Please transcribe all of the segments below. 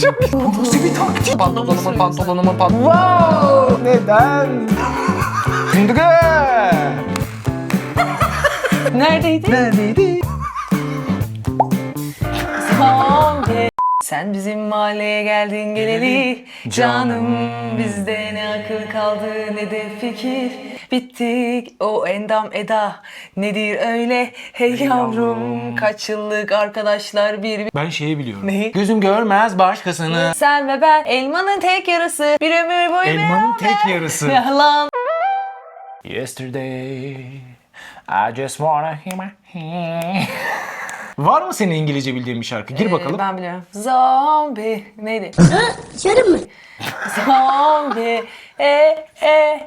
çok iyi. Bu nasıl bir taktik? Pantolonumun pantolonumun pantolonumun. Wow! Neden? Şimdi Neredeydi? Neredeydi? Zombi. Sen bizim mahalleye geldin geleli. Canım bizde ne akıl kaldı ne de fikir Bittik o endam eda Nedir öyle hey yavrum Kaç yıllık arkadaşlar bir Ben şeyi biliyorum. Neyi? Gözüm görmez başkasını. Sen ve ben elmanın tek yarısı Bir ömür boyu Elmanın beraber. tek yarısı. Yalan Yesterday I just wanna hear my Var mı senin İngilizce bildiğin bir şarkı? Gir bakalım. Ee, Ben biliyorum Zombi Neydi? İçerim mi? Zombie, eh, eh,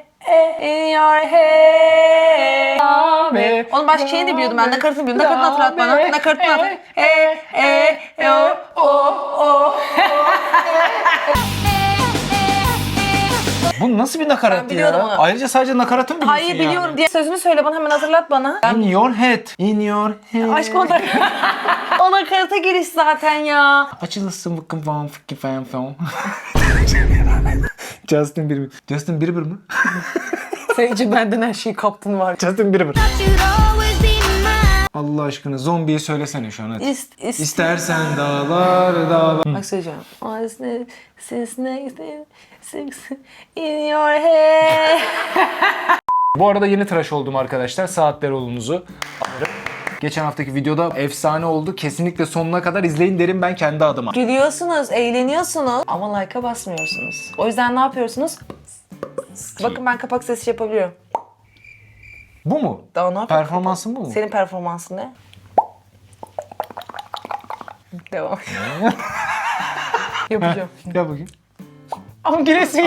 in your head. Zombie. Oğlum başka şeyi de biliyordum ben. Nakaratını biliyordum. Nakaratını hatırlat bana. Nakaratını hatırlat. Eh, eh, eh, oh, oh. Bu nasıl bir nakarat Ben biliyordum ya? onu. Ayrıca sadece nakaratı mı biliyorsun Hayır yani? biliyorum diye sözünü söyle bana hemen hatırlat bana. In your head. In your head. Aşk o nakarat. o nakarata giriş zaten ya. Açılırsın vıkkım fan fıkkı fan fan. Justin Bieber. Justin Bieber mı? Seyirci benden her şeyi kaptın var. Justin Bieber. Allah aşkına zombiyi söylesene şu an hadi. İst, ist, İstersen dağlar dağlar. Bak söyleyeceğim. Since next in your head. Bu arada yeni tıraş oldum arkadaşlar. Saatleroğlu'nuzu alırım. Geçen haftaki videoda efsane oldu. Kesinlikle sonuna kadar izleyin derim ben kendi adıma. Gülüyorsunuz, eğleniyorsunuz ama like'a basmıyorsunuz. O yüzden ne yapıyorsunuz? Bakın ben kapak sesi yapabiliyorum. Bu mu? Daha ne yapayım? Performansın bu mu? Senin performansın ne? Devam. Yapacağım. Gel bakayım. Ama gülesim.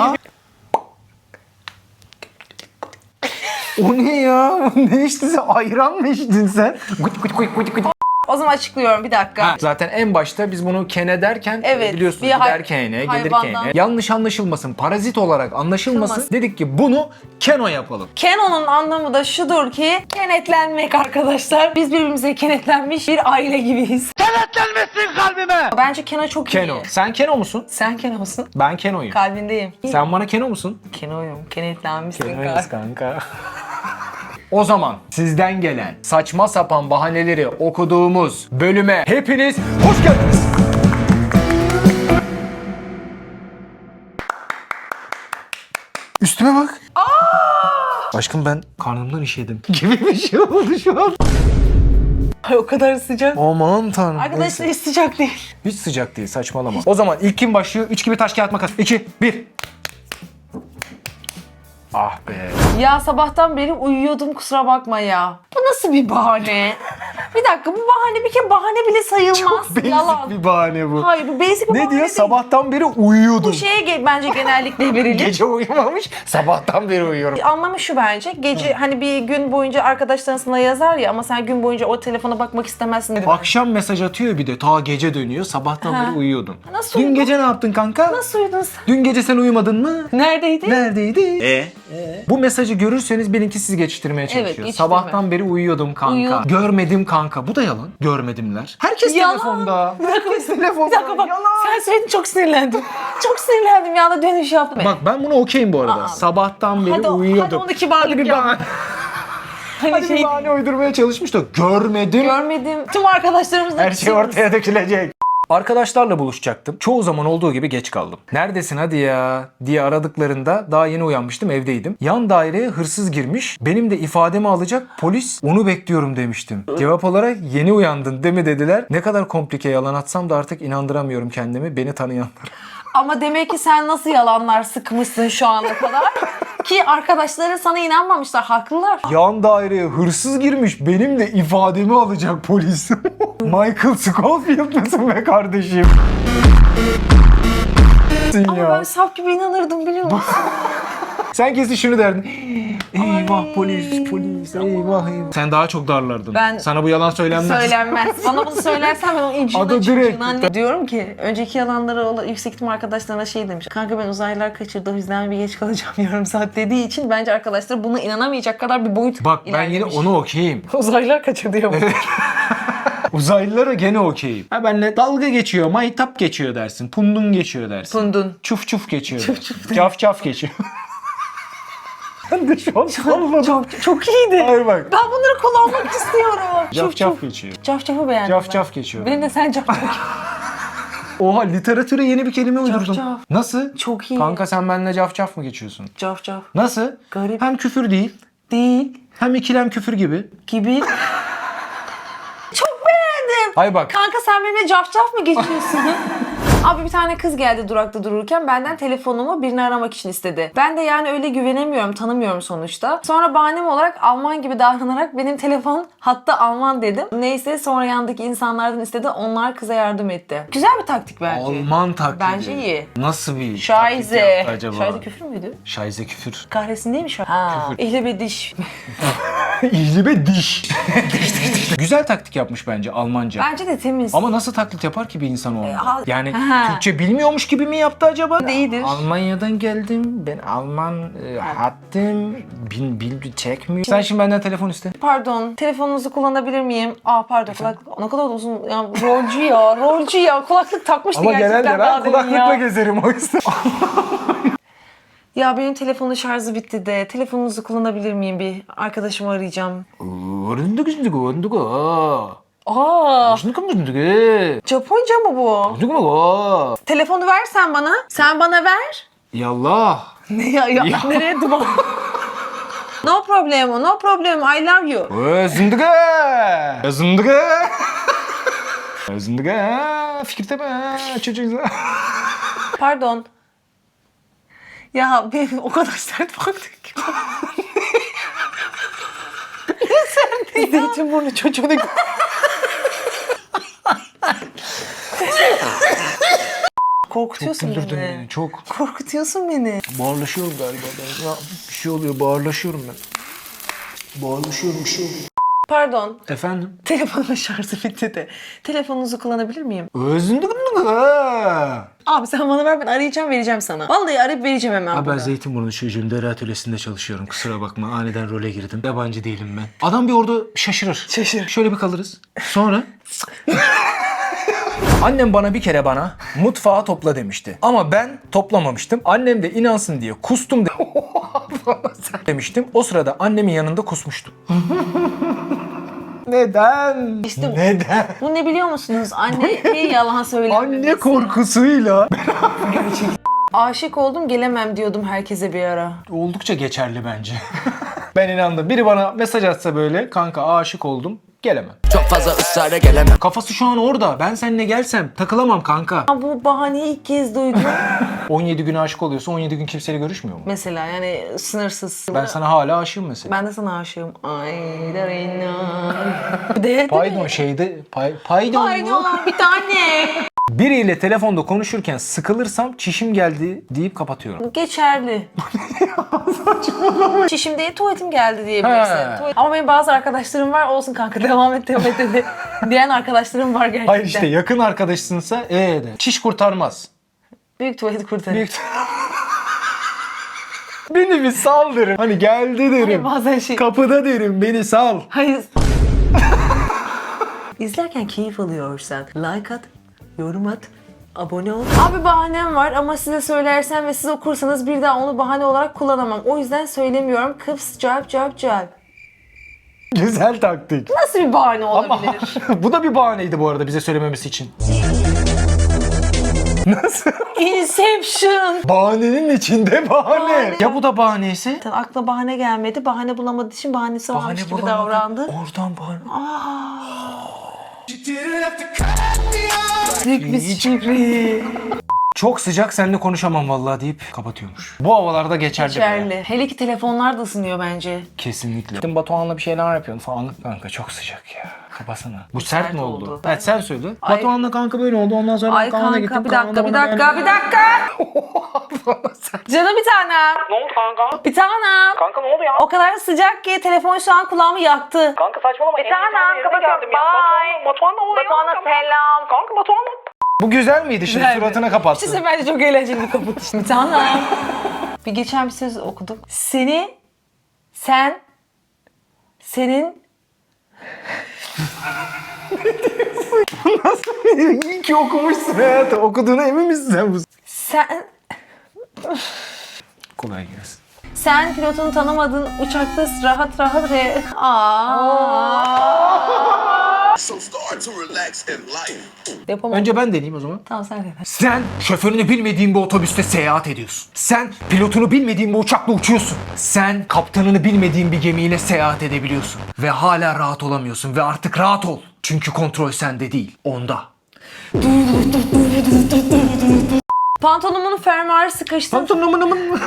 O ne ya? Ne içtin sen? Ayran mı içtin sen? Gıt gıt gıt gıt gıt. O zaman açıklıyorum bir dakika. Ha, Zaten en başta biz bunu kene derken Evet, biliyorsunuz bir hay- giderken gelir kene. Yanlış anlaşılmasın. Parazit olarak anlaşılmasın. Anlaşılmasın. Dedik ki bunu keno yapalım. Kenon'un anlamı da şudur ki kenetlenmek arkadaşlar. Biz birbirimize kenetlenmiş bir aile gibiyiz. Kenetlenmesin kalbime. Bence Keno çok Keno. iyi. Sen keno musun? Sen Keno musun? Ben kenoyum. Kalbindeyim. Sen bana keno musun? Keno'yum. Kenetlenmişsin Kenoyuz kalbim. kanka. O zaman sizden gelen saçma sapan bahaneleri okuduğumuz bölüme hepiniz hoş geldiniz. Üstüme bak. Aşkım ben karnımdan işedim gibi bir şey oldu şu an. Ay o kadar sıcak. Aman tanrım. Arkadaşlar hiç sıcak değil. Hiç sıcak değil saçmalama. O zaman ilk kim başlıyor? 3 gibi taş kağıt makas. 2 1 Ah be. Ya sabahtan beri uyuyordum kusura bakma ya. Bu nasıl bir bahane? bir dakika bu bahane bir kere bahane bile sayılmaz. Basic Yalan. bir bahane bu. Hayır bu basic bir bahane Ne diyor? değil. Sabahtan beri uyuyordum. Bu şeye ge- bence genellikle verilir. Gece uyumamış, sabahtan beri uyuyorum. Anlamı şu bence. Gece hani bir gün boyunca arkadaşların sana yazar ya ama sen gün boyunca o telefona bakmak istemezsin. Akşam mesaj atıyor bir de ta gece dönüyor. Sabahtan Ha. beri uyuyordum. Nasıl Dün uyudun? gece ne yaptın kanka? Nasıl uyudun sen? Dün gece sen uyumadın mı? Neredeydin? Neredeydi? E? Bu mesajı görürseniz benimki sizi geçiştirmeye çalışıyor. geçiştirme. Sabahtan beri uyuyordum kanka. Uyuyor. Görmedim kanka. Bu da yalan. Görmedimler. Herkes Yalan. telefonda. Herkes telefonda. bir dakika bak. Yalan. Sen söyledin çok sinirlendim. çok sinirlendim ya da dönüş yaptım. Bak ben bunu okeyim bu arada. Aa. Sabahtan beri Hadi- uyuyordum. hadi onu kibarlık Hadi yap. hani hadi şey bir bahane uydurmaya çalışmış da görmedim. görmedim. Tüm arkadaşlarımız da Her şey ortaya dökülecek. Arkadaşlarla buluşacaktım. Çoğu zaman olduğu gibi geç kaldım. Neredesin hadi ya diye aradıklarında daha yeni uyanmıştım evdeydim. Yan daireye hırsız girmiş. Benim de ifademi alacak polis onu bekliyorum demiştim. Cevap olarak yeni uyandın değil mi dediler. Ne kadar komplike yalan atsam da artık inandıramıyorum kendimi beni tanıyanlara. Ama demek ki sen nasıl yalanlar sıkmışsın şu ana kadar ki arkadaşların sana inanmamışlar. Haklılar. Yan daireye hırsız girmiş. Benim de ifademi alacak polis. Michael Scofield mısın be kardeşim? Ama ya. ben saf gibi inanırdım biliyor musun? Sen kesin şunu derdin. Eyvah Ay. polis polis eyvah eyvah. Sen daha çok darlardın. Ben- Sana bu yalan söylenmez. Söylenmez. Bana bunu söylersen ben o Adı direkt. Yunan- Diyorum ki önceki yalanları olan yüksek ihtimal arkadaşlarına şey demiş. Kanka ben uzaylılar kaçırdı o yüzden bir geç kalacağım yarım saat dediği için bence arkadaşlar buna inanamayacak kadar bir boyut Bak ben yine ilerlemiş. onu okeyim. Uzaylılar kaçırdı ya. Uzaylılara gene okeyim. Ha benle dalga geçiyor, maytap geçiyor dersin. Pundun geçiyor dersin. Pundun. Çuf çuf geçiyor dersin. Caf caf geçiyor. Ben de şu an salladım. Çok, çok iyiydi. Hayır bak. Ben bunları kullanmak istiyorum. Caf caf geçiyor. Caf cafı beğendim Caf ben. caf geçiyor. Benim de sen caf caf. Oha literatüre yeni bir kelime uydurdum. caf. Nasıl? Çok iyi. Kanka sen benimle caf caf mı geçiyorsun? Caf caf. Nasıl? Garip. Hem küfür değil, Değil. hem ikilem küfür gibi. Gibi. Çok beğendim. Hay bak. Kanka sen benimle caf caf mı geçiyorsun? Abi bir tane kız geldi durakta dururken benden telefonumu birini aramak için istedi. Ben de yani öyle güvenemiyorum, tanımıyorum sonuçta. Sonra bahanem olarak Alman gibi davranarak benim telefon hatta Alman dedim. Neyse sonra yandaki insanlardan istedi. Onlar kıza yardım etti. Güzel bir taktik bence. Alman taklidi. Bence iyi. Nasıl bir Şaize. yaptı acaba? Şaize küfür müydü? Şaize küfür. Kahretsin değil mi şu an? Ha. Ehle bir diş. İhlibe diş. Güzel taktik yapmış bence Almanca. Bence de temiz. Ama nasıl taklit yapar ki bir insan o? E, anda? al- Yani Ha. Türkçe bilmiyormuş gibi mi yaptı acaba? De iyidir. Almanya'dan geldim. Ben Alman e, hattım. Bil, bil, çekmiyor. Sen şimdi benden telefon iste. Pardon, telefonunuzu kullanabilir miyim? Aa pardon, kulaklık ne kadar uzun. Ya, rolcu ya, rolcu ya. Kulaklık takmıştı Ama gerçekten genelde daha ben demin kulaklıkla ya. gezerim o yüzden. Ya benim telefonun şarjı bitti de telefonunuzu kullanabilir miyim bir? Arkadaşımı arayacağım. Orunduk üstündük orunduk o. Aa, Orunduk üstündük Japonca mı bu? Orunduk o. Telefonu versen bana. Sen bana ver. Yallah. Ne ya? ya, Ya. Nereye duman? no problem, no problem. I love you. Zındıga. Zındıga. Zındıga. Fikir deme çocuğuza. Pardon. Ya benim o kadar sert baktın ki. ne sert ya? Zeytinburnu çocuğunu Korkutuyorsun Güldürdün beni. beni çok. Korkutuyorsun beni. Bağırlaşıyorum galiba ben. Ya bir şey oluyor bağırlaşıyorum ben. Bağırlaşıyorum bir şey oluyor. Pardon. Efendim? Telefonun şarjı bitti de. Telefonunuzu kullanabilir miyim? Özündük mü? Ha. Abi sen bana ver ben arayacağım vereceğim sana. Vallahi arayıp vereceğim hemen Abi ben burada. Zeytinburnu çocuğum deri atölyesinde çalışıyorum. Kusura bakma aniden role girdim. Yabancı değilim ben. Adam bir orada şaşırır. Şaşırır. Şöyle bir kalırız. Sonra? Annem bana bir kere bana mutfağı topla demişti. Ama ben toplamamıştım. Annem de inansın diye kustum de demiştim. O sırada annemin yanında kusmuştum. Neden? İşte- Neden? Bu ne biliyor musunuz? Anne niye yalan söylememesi. Anne korkusuyla. Aşık oldum gelemem diyordum herkese bir ara. Oldukça geçerli bence. ben inandım. Biri bana mesaj atsa böyle kanka aşık oldum gelemem. Çok fazla ısrara gelemem Kafası şu an orada. Ben seninle gelsem takılamam kanka. Ya bu bahaneyi ilk kez duydum. 17 gün aşık oluyorsa 17 gün kimseyle görüşmüyor mu? mesela yani sınırsız. Ben sana hala aşığım mesela. Ben de sana aşığım. Ay darina. De. Paydon şeyde pay, paydon. Pardon bir tane. Biriyle telefonda konuşurken sıkılırsam çişim geldi deyip kapatıyorum. Geçerli. Çişim değil tuvaletim geldi diyebilirsin. Tuvalet- Ama benim bazı arkadaşlarım var olsun kanka devam et devam et dedi. diyen arkadaşlarım var gerçekten. Hayır işte yakın arkadaşsınsa ee de. Çiş kurtarmaz. Büyük tuvalet kurtarır. Büyük... beni bir sal derim. Hani geldi derim. Bazen şey... Kapıda derim beni sal. Hayır. İzlerken keyif alıyorsan like at, yorum at, abone ol. Abi bahanem var ama size söylersem ve siz okursanız bir daha onu bahane olarak kullanamam. O yüzden söylemiyorum. Kıps, cevap, cevap, cevap. Güzel taktik. Nasıl bir bahane Ama olabilir? bu da bir bahaneydi bu arada bize söylememesi için. Nasıl? Inception. Bahanenin içinde bahane. Bahane. Ya bu da bahaneyse? Zaten Akla bahane gelmedi. Bahane bulamadığı için bahanesi varmış gibi bulamadı. davrandı. Oradan bahane. Büyük sürpriz. Çok sıcak seninle konuşamam vallahi deyip kapatıyormuş. Bu havalarda geçerli. be. Geçerli. Hele ki telefonlar da ısınıyor bence. Kesinlikle. Gittin Batuhan'la bir şeyler yapıyorsun falan. Kanka çok sıcak ya. Kapasana. Bu sert, sert mi oldu? oldu. Evet sen söyle. Ay. Batuhan'la kanka böyle oldu. Ondan sonra Ay ben kanka gittim. bir dakika da bir dakika beğendi. bir dakika. Canım bir tanem. Ne oldu kanka? Bir tanem. Kanka ne oldu ya? O kadar sıcak ki telefon şu an kulağımı yaktı. Kanka saçmalama. Bir yerine kapatıyorum. Bye. Batuhan, Batuhan ne oluyor? Batuhan'a Kanka, selam. Kanka Batuhan Bu güzel miydi şimdi? Güzeldi. Suratına İşte kapattın. bence çok eğlenceli bir kapatış. Bir bir geçen bir söz okuduk. Seni, sen, senin İyi ki okumuşsun hayatım. Okuduğuna emin misin sen bu? Sen Kolay gelsin. sen pilotunu tanımadın uçakta rahat rahat re... Aa. So start to relax in life. Yapamadım. Önce ben deneyeyim o zaman. Tamam sen de. Sen şoförünü bilmediğin bir otobüste seyahat ediyorsun. Sen pilotunu bilmediğin bir uçakla uçuyorsun. Sen kaptanını bilmediğin bir gemiyle seyahat edebiliyorsun. Ve hala rahat olamıyorsun ve artık rahat ol. Çünkü kontrol sende değil, onda. Pantolonumun fermuarı sıkıştı. Pantolonumun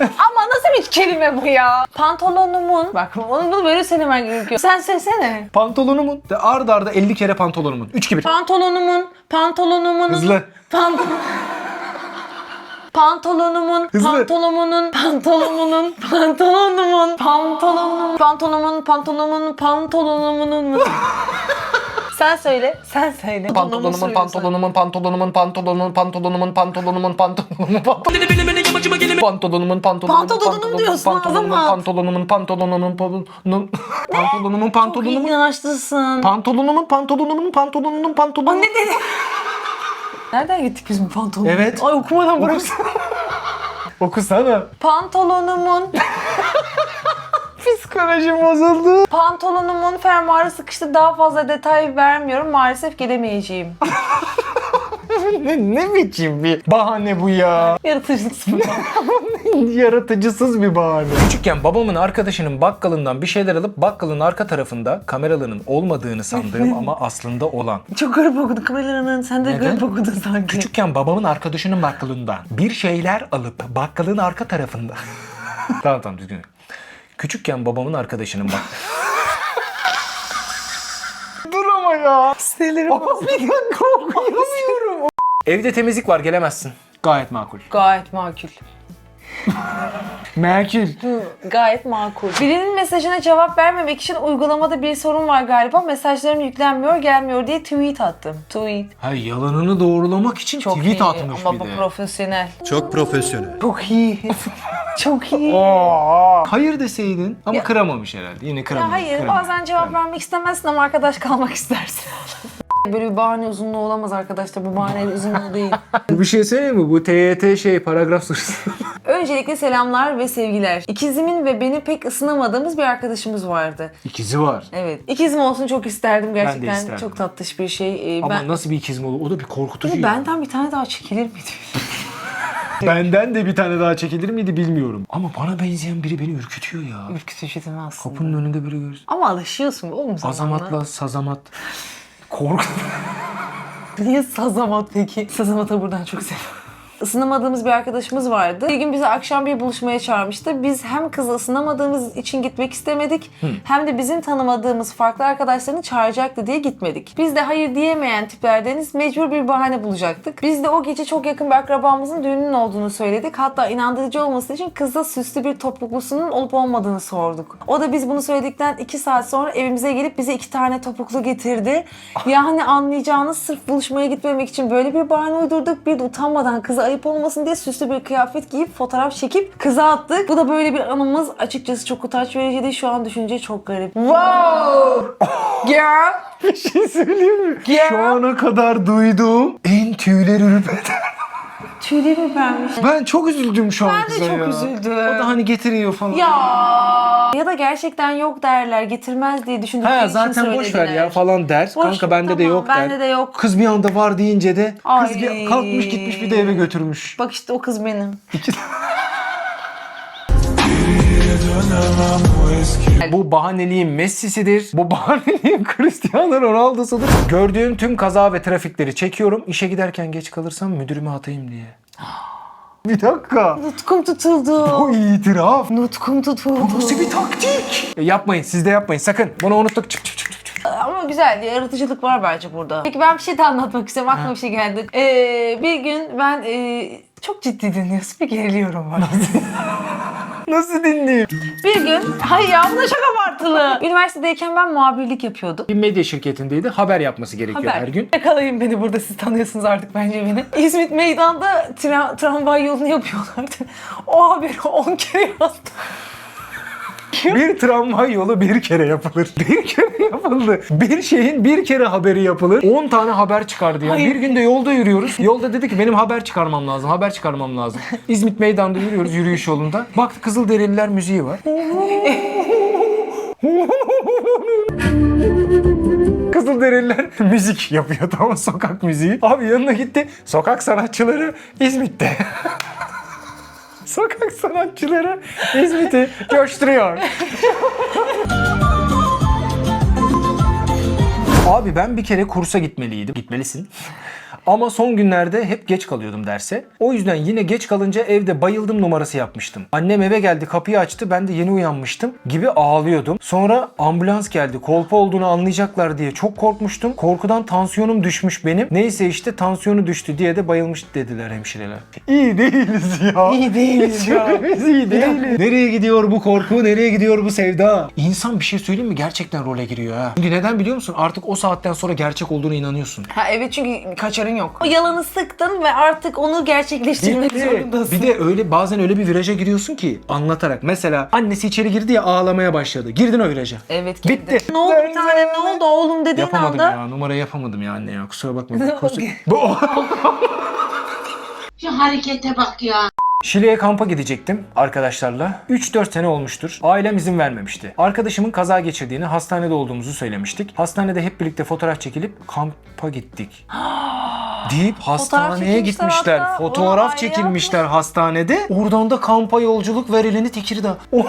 Ama nasıl bir kelime bu ya? Pantolonumun. Bak onu bunu böyle söylemen gerekiyor. Sen söylesene. Pantolonumun. De arda arda 50 kere pantolonumun. 3 gibi. Pantolonumun, pantolonumun. Hızlı. Pant Pantolonumun, Hızlı. pantolonumun, pantolonumun, pantolonumun, pantolonumun, pantolonumun, pantolonumun, pantolonumun. Sen söyle, sen söyle. Pantolonumun, pantolonumun, pantolonumun, pantolonumun, pantolonumun, pantolonumun, pantolonumun, pantolonumun, pantolonumun, pantolonumun, Pantolonum diyorsun, pantolonumun, ağzıma. pantolonumun, pantolonumun, pantolonumun, pantolonumun, Çok pantolonumun, inançlısın. pantolonumun, pantolonumun, pantolonumun, pantolonumun. Ne dedi? Nereden gittik biz bu pantolon? Evet. Ay okumadan bıraksana. Okusana. Pantolonumun, Psikolojim bozuldu. pantolonumun fermuarı sıkıştı. Daha fazla detay vermiyorum. Maalesef gelemeyeceğim. ne, ne biçim bir bahane bu ya. Yaratıcılık sıfır. Yaratıcısız bir bahane. Küçükken babamın arkadaşının bakkalından bir şeyler alıp bakkalın arka tarafında kameralarının olmadığını sandığım ama aslında olan. Çok garip okudun kameralarının. Sen de Neden? garip okudun sanki. Küçükken babamın arkadaşının bakkalından bir şeyler alıp bakkalın arka tarafında. tamam tamam düzgün. Küçükken babamın arkadaşının bak. Dur ama ya. Sinirlerim bir dakika okuyamıyorum. Evde temizlik var gelemezsin. Gayet makul. Gayet makul. Makul. Gayet makul. Birinin mesajına cevap vermemek için uygulamada bir sorun var galiba. Mesajlarım yüklenmiyor, gelmiyor diye tweet attım. Tweet. Ha yalanını doğrulamak için Çok tweet iyi atmış ama bir bu de. Çok profesyonel. profesyonel. Çok iyi. Çok iyi. Hayır deseydin ama Ya- kıramamış herhalde. Yine Ya kıramamış. hayır kıramamış, bazen cevap kıramamış. vermek istemezsin ama arkadaş kalmak istersin. Böyle bir bahane uzunluğu olamaz arkadaşlar. Bu bahane uzunluğu değil. Bir şey söyleyeyim mi? Bu TYT şey paragraf sorusu. Öncelikle selamlar ve sevgiler. İkizimin ve benim pek ısınamadığımız bir arkadaşımız vardı. İkizi var. Evet. İkizim olsun çok isterdim gerçekten. isterdim. Çok tatlış bir şey. Ee, Ama ben nasıl bir ikiz mi olur? O da bir korkutucu. Ama benden bir tane daha çekilir miydi? Benden de bir tane daha çekilir miydi bilmiyorum. Ama bana benzeyen biri beni ürkütüyor ya. Ürkütücü değil mi aslında? Kapının önünde biri görürsün. Ama alışıyorsun oğlum zamanla. Azamatla sazamat. Korku. Niye sazamat peki? Sazamata buradan çok seviyorum. Isınamadığımız bir arkadaşımız vardı. Bir gün bizi akşam bir buluşmaya çağırmıştı. Biz hem kızı ısınamadığımız için gitmek istemedik hem de bizim tanımadığımız farklı arkadaşlarını çağıracaktı diye gitmedik. Biz de hayır diyemeyen tiplerdeniz mecbur bir bahane bulacaktık. Biz de o gece çok yakın bir akrabamızın düğününün olduğunu söyledik. Hatta inandırıcı olması için kıza süslü bir topuklusunun olup olmadığını sorduk. O da biz bunu söyledikten iki saat sonra evimize gelip bize iki tane topuklu getirdi. Yani anlayacağınız sırf buluşmaya gitmemek için böyle bir bahane uydurduk. Bir de utanmadan kıza ayıp olmasın diye süslü bir kıyafet giyip fotoğraf çekip kıza attık. Bu da böyle bir anımız. Açıkçası çok utanç vericiydi. Şu an düşünce çok garip. Wow! Girl! bir şey söyleyeyim mi? Ya. Şu ana kadar duyduğum en tüyler ürperen. Tüyleri vermiş. Ben çok üzüldüm şu an Ben de kıza çok ya. üzüldüm. O da hani getiriyor falan. Ya ya da gerçekten yok derler, getirmez diye düşündükleri Ha için zaten boş ver söylediler. ya falan der. Boş Kanka bende de tamam, yok der. bende de yok. Kız bir anda var deyince de kız Ay. bir kalkmış gitmiş bir de eve götürmüş. Bak işte o kız benim. Bu bahaneliğin Messi'sidir. Bu bahaneliğin Cristiano Ronaldo'sudur. Gördüğüm tüm kaza ve trafikleri çekiyorum. İşe giderken geç kalırsam müdürüme atayım diye. Bir dakika. Nutkum tutuldu. Bu itiraf. Nutkum tutuldu. Nasıl bir taktik? E, yapmayın siz de yapmayın sakın. Bunu unuttuk. Çık çık çık. Ama güzel, yaratıcılık var bence burada. Peki ben bir şey daha anlatmak istiyorum. Aklıma bir şey geldi. Ee, bir gün ben e, çok ciddi dinliyorsun. Bir geriliyorum bak. Nasıl dinleyeyim? bir gün, hayır ya bu da çok abartılı. Üniversitedeyken ben muhabirlik yapıyordum. Bir medya şirketindeydi. Haber yapması gerekiyor Haber. her gün. Yakalayın beni burada siz tanıyorsunuz artık bence beni. İzmit Meydan'da tra- tramvay yolunu yapıyorlardı. O haberi 10 kere yazdım. Bir tramvay yolu bir kere yapılır. Bir kere yapıldı. Bir şeyin bir kere haberi yapılır. 10 tane haber çıkardı ya. Bir günde yolda yürüyoruz. Yolda dedi ki benim haber çıkarmam lazım. Haber çıkarmam lazım. İzmit meydanda yürüyoruz yürüyüş yolunda. Baktı Kızılderililer müziği var. Kızılderililer müzik yapıyor tamam sokak müziği. Abi yanına gitti. Sokak sanatçıları İzmit'te. sokak sanatçıları İzmit'i coşturuyor. Abi ben bir kere kursa gitmeliydim. Gitmelisin. Ama son günlerde hep geç kalıyordum derse. O yüzden yine geç kalınca evde bayıldım numarası yapmıştım. Annem eve geldi kapıyı açtı ben de yeni uyanmıştım gibi ağlıyordum. Sonra ambulans geldi kolpa olduğunu anlayacaklar diye çok korkmuştum. Korkudan tansiyonum düşmüş benim. Neyse işte tansiyonu düştü diye de bayılmış dediler hemşireler. İyi değiliz ya. İyi değiliz ya. Biz iyi değiliz. Nereye gidiyor bu korku? Nereye gidiyor bu sevda? İnsan bir şey söyleyeyim mi? Gerçekten role giriyor ha. Çünkü neden biliyor musun? Artık o saatten sonra gerçek olduğuna inanıyorsun. Ha evet çünkü kaçarın yok. O yalanı sıktın ve artık onu gerçekleştirmek Bitti. zorundasın. Bir de öyle bazen öyle bir viraja giriyorsun ki anlatarak. Mesela annesi içeri girdi ya ağlamaya başladı. Girdin o viraja. Evet Bitti. gitti. Ne oldu bir tanem ne oldu oğlum dediğin Yapamadım anda. ya. Numara yapamadım ya anne ya. Kusura bakma. Kusura-? Bu Şu harekete bak ya. Şile'ye kampa gidecektim arkadaşlarla. 3-4 sene olmuştur. Ailem izin vermemişti. Arkadaşımın kaza geçirdiğini, hastanede olduğumuzu söylemiştik. Hastanede hep birlikte fotoğraf çekilip kampa gittik. deyip hastaneye gitmişler. hatta. Fotoğraf Vay çekilmişler hastanede. Oradan da kampa yolculuk verileni Tekirdağ. Oh.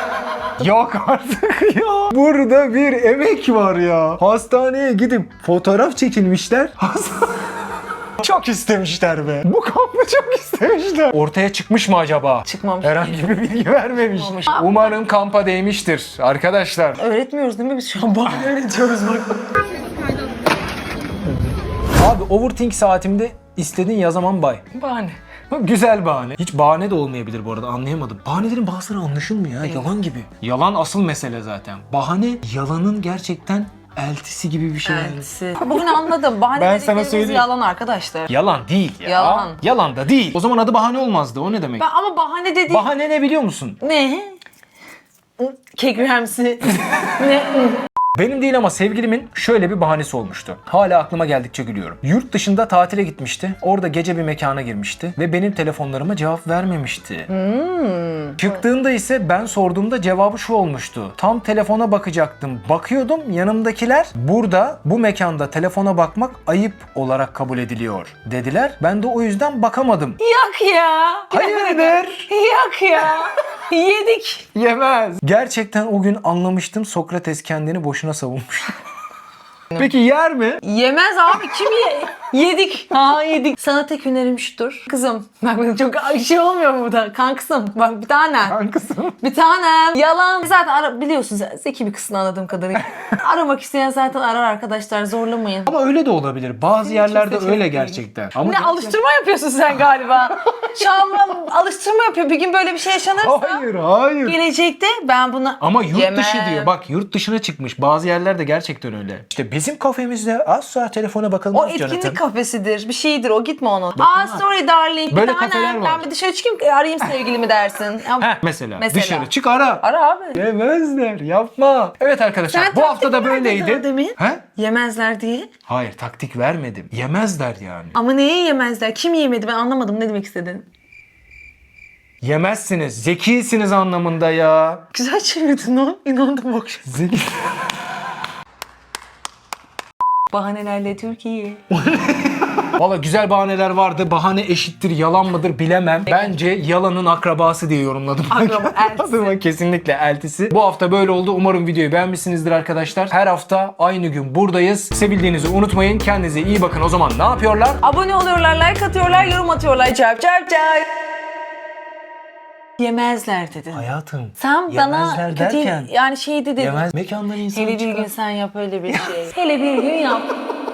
Yok artık ya. Burada bir emek var ya. Hastaneye gidip fotoğraf çekilmişler. Çok istemişler be. Bu kampı çok istemişler. Ortaya çıkmış mı acaba? Çıkmamış. Herhangi bir bilgi vermemiş. Çıkmamış. Umarım kampa değmiştir arkadaşlar. Öğretmiyoruz değil mi biz şu an? Bahane öğretiyoruz bak. Abi overthink saatimde istediğin yazamam bay. Bahane. Güzel bahane. Hiç bahane de olmayabilir bu arada anlayamadım. Bahanelerin bazıları anlaşılmıyor ya yalan gibi. Yalan asıl mesele zaten. Bahane yalanın gerçekten eltisi gibi bir şey. Eltisi. Bugün anladım. Bahane Ben sana dediklerimiz söyleyeyim. yalan arkadaşlar. Yalan değil ya. Yalan. Yalan da değil. O zaman adı bahane olmazdı. O ne demek? Ben, ama bahane dediğim Bahane ne biliyor musun? ne? Kekremsi. ne? Benim değil ama sevgilimin şöyle bir bahanesi olmuştu. Hala aklıma geldikçe gülüyorum. Yurt dışında tatile gitmişti. Orada gece bir mekana girmişti. Ve benim telefonlarıma cevap vermemişti. Çıktığında ise ben sorduğumda cevabı şu olmuştu. Tam telefona bakacaktım. Bakıyordum yanımdakiler burada bu mekanda telefona bakmak ayıp olarak kabul ediliyor dediler. Ben de o yüzden bakamadım. Yak ya. Hayırdır? Yak ya. Yedik. Yemez. Gerçekten o gün anlamıştım Sokrates kendini boşuna savunmuş. Peki yer mi? Yemez abi kim ye? Yedik. Ha yedik. Sana tek önerim şudur. Kızım bak çok şey olmuyor mu burada? Kankısın. Bak bir tane. Kankasın. Bir tanem. Yalan. Zaten ara, biliyorsun sen zeki bir kızsın anladığım kadarıyla. Aramak isteyen zaten arar arkadaşlar. Zorlamayın. Ama öyle de olabilir. Bazı yerlerde öyle gerçekten. Ama Ne alıştırma yapıyorsun sen galiba. Şu an bana alıştırma yapıyor. Bir gün böyle bir şey yaşanırsa Hayır, hayır. gelecekte ben bunu Ama yurt yemem. dışı diyor. Bak yurt dışına çıkmış. Bazı yerlerde gerçekten öyle. İşte bizim kafemizde asla telefona O bakılmaz etkinlik Jonathan. kafesidir. Bir şeydir o. Gitme onu. Aa sorry darling. Böyle bir tane. kafeler var. Ben bir dışarı çıkayım arayayım sevgilimi dersin. Ya, Heh, mesela, Mesela. dışarı çık ara. Ara abi. Yemezler yapma. Evet arkadaşlar Sen bu hafta da taktik verdin böyleydi. daha demin. He? Yemezler diye. Hayır taktik vermedim. Yemezler yani. Ama neye yemezler? Kim yemedi? Ben anlamadım ne demek istedin. Yemezsiniz. Zekisiniz anlamında ya. Güzel çevirdin o. İnandım bak. Zeki. Bahanelerle Türkiye. Valla güzel bahaneler vardı. Bahane eşittir yalan mıdır bilemem. Bence yalanın akrabası diye yorumladım. Akraba, eltisi. Kesinlikle eltisi. Bu hafta böyle oldu. Umarım videoyu beğenmişsinizdir arkadaşlar. Her hafta aynı gün buradayız. Sevildiğinizi unutmayın. Kendinize iyi bakın. O zaman ne yapıyorlar? Abone oluyorlar, like atıyorlar, yorum atıyorlar. Çarp çarp çarp. Yemezler dedin. Hayatım. Sen bana yemezler kötü derken yani şey dedin. Yemez. Mekandan insan Hele bir çıkar. gün sen yap öyle bir şey. Hele bir gün yap.